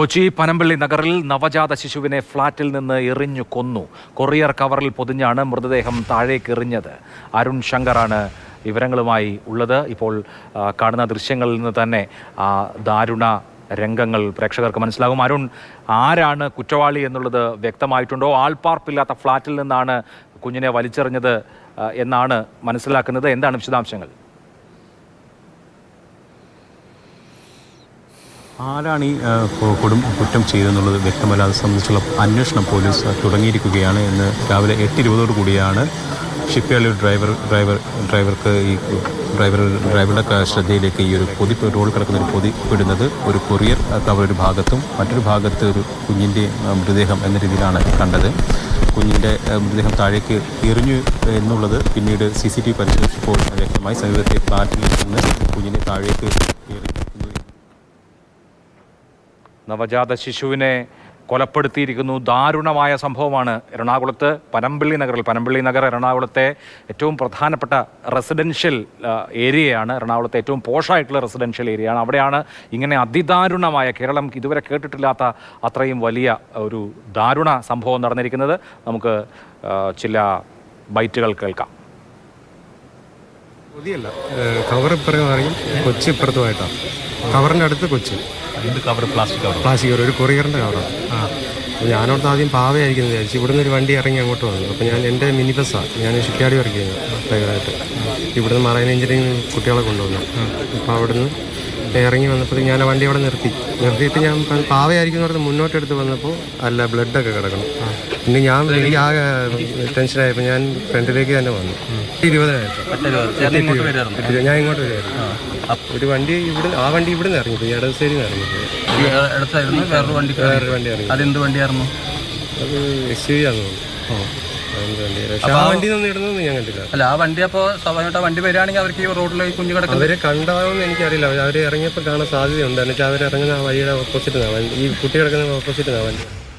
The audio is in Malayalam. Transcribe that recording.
കൊച്ചി പനമ്പള്ളി നഗറിൽ നവജാത ശിശുവിനെ ഫ്ളാറ്റിൽ നിന്ന് എറിഞ്ഞു കൊന്നു. കൊറിയർ കവറിൽ പൊതിഞ്ഞാണ് മൃതദേഹം താഴേക്ക് എറിഞ്ഞത്. അരുൺ ശങ്കറാണ് വിവരങ്ങളുമായി ഉള്ളത്. ഇപ്പോൾ കാണുന്ന ദൃശ്യങ്ങളിൽ നിന്ന് തന്നെ ആ ദാരുണ രംഗങ്ങൾ പ്രേക്ഷകർക്ക് മനസ്സിലാകും. അരുൺ ആരാണ് കുറ്റവാളി എന്നുള്ളത് വ്യക്തമായിട്ടുണ്ടോ? ആൾപ്പാർപ്പില്ലാത്ത ഫ്ളാറ്റിൽ നിന്നാണ് കുഞ്ഞിനെ വലിച്ചെറിഞ്ഞത് എന്നാണ് മനസ്സിലാക്കുന്നത്. എന്താണ് വിശദാംശങ്ങൾ? ആരാണ് ഈ കൊടും കുറ്റം ചെയ്തെന്നുള്ളത് വ്യക്തമല്ല. അത് സംബന്ധിച്ചുള്ള അന്വേഷണം പോലീസ് തുടങ്ങിയിരിക്കുകയാണ് എന്ന് രാവിലെ എട്ട് ഇരുപതോടു കൂടിയാണ് ഷിപ്പ്യാർഡിൽ ഡ്രൈവർ ഡ്രൈവർ ഡ്രൈവർക്ക് ഈ ഡ്രൈവർ ഡ്രൈവറുടെ ശ്രദ്ധയിലേക്ക് ഈ ഒരു പൊതി റോഡ് കിടക്കുന്ന ഒരു പൊതി വിടുന്നത് ഒരു കൊറിയർ കവർ ഒരു ഭാഗത്തും മറ്റൊരു ഭാഗത്ത് ഒരു കുഞ്ഞിന്റെ മൃതദേഹം എന്ന രീതിയിലാണ് കണ്ടത്. കുഞ്ഞിന്റെ മൃതദേഹം താഴേക്ക് എറിഞ്ഞു എന്നുള്ളത് പിന്നീട് സി സി ടി പരിശോധിച്ചപ്പോൾ വ്യക്തമായി സമീപത്തെ ഫ്ലാറ്റിൽ നിന്ന് കുഞ്ഞിനെ താഴേക്ക് എറിഞ്ഞു നവജാത ശിശുവിനെ കൊലപ്പെടുത്തിയിരിക്കുന്നു. ദാരുണമായ സംഭവമാണ് എറണാകുളത്ത്. പനമ്പള്ളി നഗറിൽ പനമ്പള്ളി നഗർ എറണാകുളത്തെ ഏറ്റവും പ്രധാനപ്പെട്ട റെസിഡൻഷ്യൽ ഏരിയയാണ്. എറണാകുളത്തെ ഏറ്റവും പോഷായിട്ടുള്ള റെസിഡൻഷ്യൽ ഏരിയയാണ്. അവിടെയാണ് ഇങ്ങനെ അതിദാരുണമായ കേരളം ഇതുവരെ കേട്ടിട്ടില്ലാത്ത അത്രയും വലിയ ഒരു ദാരുണ സംഭവം നടന്നിരിക്കുന്നത്. നമുക്ക് ചില ബൈറ്റുകൾ കേൾക്കാം. പൊതിയല്ല കവർ കൊച്ചി ഇപ്പുറത്തുമായിട്ടാണ് കവറിന്റെ അടുത്ത് കൊച്ചി. എന്ത് cover plastic cover plastic cover ഒരു കൊറിയറിന്റെ കവറാണ് ആ. അപ്പോൾ ഞാനോടത്ത് ആദ്യം പാവയായിരിക്കുന്നത് വിചാരിച്ചു ഇവിടുന്ന് ഒരു വണ്ടി ഇറങ്ങി അങ്ങോട്ട് വന്നു. അപ്പോൾ ഞാൻ എന്റെ മിനി ബസ്സാണ് ഞാൻ ഷിക്കാടി വർക്ക് ചെയ്യുന്നു ഡ്രൈവറായിട്ട് ഇവിടുന്ന് മറൈൻ എഞ്ചിനീയറിംഗ് കുട്ടികളെ കൊണ്ടുവന്നു. അപ്പോൾ അവിടുന്ന് ഇറങ്ങി വന്നപ്പോൾ ഞാൻ ആ വണ്ടി അവിടെ നിർത്തി. നിർത്തിയിട്ട് ഞാൻ പാവയായിരിക്കുന്ന പാവയായിരിക്കും പറഞ്ഞ് മുന്നോട്ടെടുത്ത് വന്നപ്പോൾ അല്ല ബ്ലഡൊക്കെ കിടക്കണം. പിന്നെ ഞാൻ എനിക്ക് ആകെ ടെൻഷനായപ്പോൾ ഞാൻ ഫ്രണ്ടിലേക്ക് തന്നെ വന്നു. ഇരുപതിനായിരം. ഇല്ല, ഞാൻ ഇങ്ങോട്ട് വരുമായിരുന്നു ഒരു വണ്ടി ഇവിടെ ആ വണ്ടി ഇവിടെ നിന്ന് ഇറങ്ങി ഇടത് സൈഡിൽ നിന്ന് ഇറങ്ങി ഇടത്തായിരുന്നു വേറൊരു വണ്ടി. വേറൊരു വണ്ടി ഇറങ്ങി അതെന്ത് വണ്ടിയായിരുന്നു? അത് എസ് യു വി ആണെന്ന് തോന്നുന്നു. പക്ഷെ ആ വണ്ടി ഒന്നും ഇടുന്നൊന്നും ഞാൻ കണ്ടില്ല. അല്ല ആ വണ്ടി അപ്പോൾ സ്വാഭാവികമായിട്ട് ആ വണ്ടി വരികയാണെങ്കിൽ അവർക്ക് ഈ റോഡിലേക്ക് കുഞ്ഞു കിടക്കും അവരെ കണ്ടാവെന്ന് എനിക്കറിയില്ല. അവർ ഇറങ്ങിയപ്പോൾ കാണാൻ സാധ്യതയുണ്ട്. എന്നുവെച്ചാൽ അവർ ഇറങ്ങുന്ന ആ വഴിയുടെ ഓപ്പോസിറ്റ് ഈ കുട്ടി കിടക്കുന്ന ഓപ്പോസിറ്റ് വണ്ടി.